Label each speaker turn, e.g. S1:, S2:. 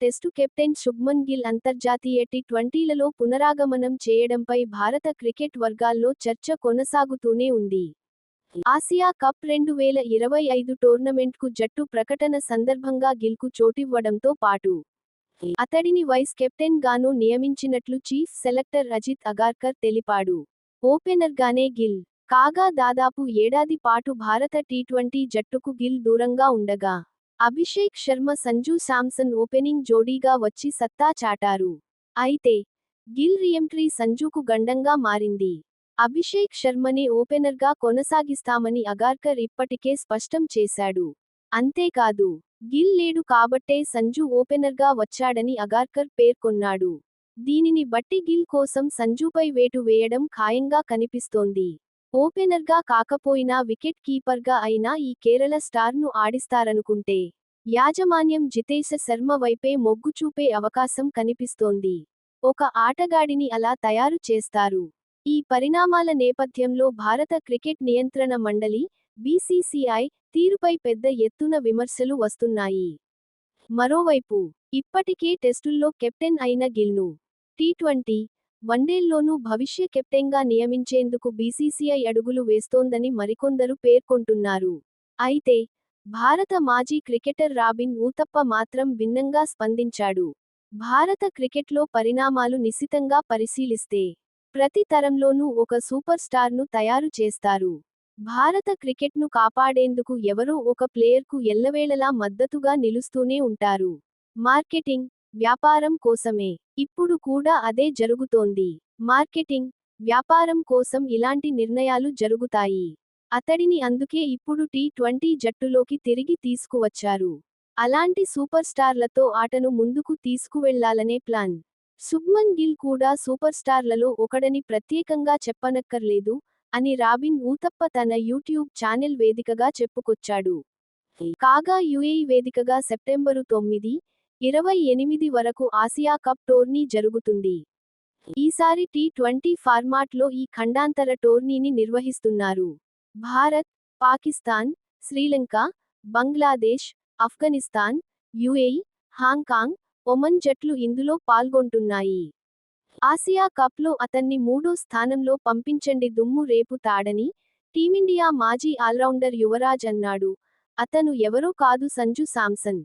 S1: Test captain Shubman Gill అంతర్జాతీయ tea ట్వంటీలలో పునరాగమనం చేయడంపై భారత క్రికెట్ వర్గాల్లో చర్చ కొనసాగుతూనే ఉంది. ఆసియా కప్ రెండు వేల ఇరవై ఐదు టోర్నమెంట్కు జట్టు ప్రకటన సందర్భంగా గిల్కు చోటివ్వడంతో పాటు అతడిని వైస్ కెప్టెన్ గాను నియమించినట్లు చీఫ్ సెలెక్టర్ అజిత్ అగార్కర్ తెలిపాడు. ఓపెనర్గానే గిల్ కాగా దాదాపు ఏడాది పాటు భారత టీ ట్వంటీ జట్టుకు గిల్ దూరంగా ఉండగా అభిషేక్ శర్మ సంజు శాంసన్ ఓపెనింగ్ జోడీగా వచ్చి సత్తా చాటారు. అయితే గిల్ రియంట్రీ సంజుకు గండంగా మారింది. అభిషేక్ శర్మనే ఓపెనర్గా కొనసాగిస్తామని అగార్కర్ ఇప్పటికే స్పష్టం చేశాడు. అంతేకాదు గిల్ లేడు కాబట్టే సంజు ఓపెనర్గా వచ్చాడని అగార్కర్ పేర్కొన్నాడు. దీనిని బట్టి గిల్ కోసం సంజుపై వేటు వేయడం ఖాయంగా కనిపిస్తోంది. ఓపెనర్గా కాకపోయినా వికెట్ కీపర్గా అయినా ఈ కేరళ స్టార్ను ఆడిస్తారనుకుంటే యాజమాన్యం జితేశ శర్మ వైపే మొగ్గు చూపే అవకాశం కనిపిస్తోంది. ఒక ఆటగాడిని అలా తయారు చేస్తారు. ఈ పరిణామాల నేపథ్యంలో భారత క్రికెట్ నియంత్రణ మండలి బీసీసీఐ తీరుపై పెద్ద ఎత్తున విమర్శలు వస్తున్నాయి. మరోవైపు ఇప్పటికే టెస్టుల్లో కెప్టెన్ అయిన గిల్ను టీ ట్వంటీ వన్డేల్లోనూ భవిష్య కెప్టెన్గా నియమించేందుకు బీసీసీఐ అడుగులు వేస్తోందని మరికొందరు పేర్కొంటున్నారు. అయితే భారత మాజీ క్రికెటర్ రాబిన్ ఊతప్ప మాత్రం భిన్నంగా స్పందించాడు. భారత క్రికెట్లో పరిణామాలు నిశితంగా పరిశీలిస్తే ప్రతి తరంలోనూ ఒక సూపర్ స్టార్ను తయారు చేస్తారు. భారత క్రికెట్ను కాపాడేందుకు ఎవరో ఒక ప్లేయర్కు ఎల్లవేళలా మద్దతుగా నిలుస్తూనే ఉంటారు. మార్కెటింగ్ వ్యాపారం కోసమే. ఇప్పుడు కూడా అదే జరుగుతోంది. మార్కెటింగ్ వ్యాపారం కోసం ఇలాంటి నిర్ణయాలు జరుగుతాయి. అతడిని అందుకే ఇప్పుడు టీ ట్వంటీ జట్టులోకి తిరిగి తీసుకువచ్చారు. అలాంటి సూపర్ స్టార్లతో ఆటను ముందుకు తీసుకువెళ్ళాలనే ప్లాన్. శుభ్మన్ గిల్ కూడా సూపర్ స్టార్లలో ఒకడని ప్రత్యేకంగా చెప్పనక్కర్లేదు అని రాబిన్ ఊతప్ప తన యూట్యూబ్ ఛానెల్ వేదికగా చెప్పుకొచ్చాడు. కాగా యుఏఈ వేదికగా సెప్టెంబరు తొమ్మిది ఇరవై ఎనిమిది వరకు ఆసియా కప్ టోర్నీ జరుగుతుంది. ఈసారి టీ ట్వంటీ ఫార్మాట్లో ఈ ఖండాంతర టోర్నీని నిర్వహిస్తున్నారు. Bharat Pakistan Sri Lanka Bangladesh Afghanistan UAE Hong Kong Oman జట్లు ఇందులో పాల్గొంటున్నాయి. ఆసియా కప్లో అతన్ని మూడో స్థానంలో పంపించండి దుమ్ము రేపు తాడని టీమిండియా మాజీ ఆల్రౌండర్ యువరాజ్ అన్నాడు. అతను ఎవరో కాదు సంజు శాంసన్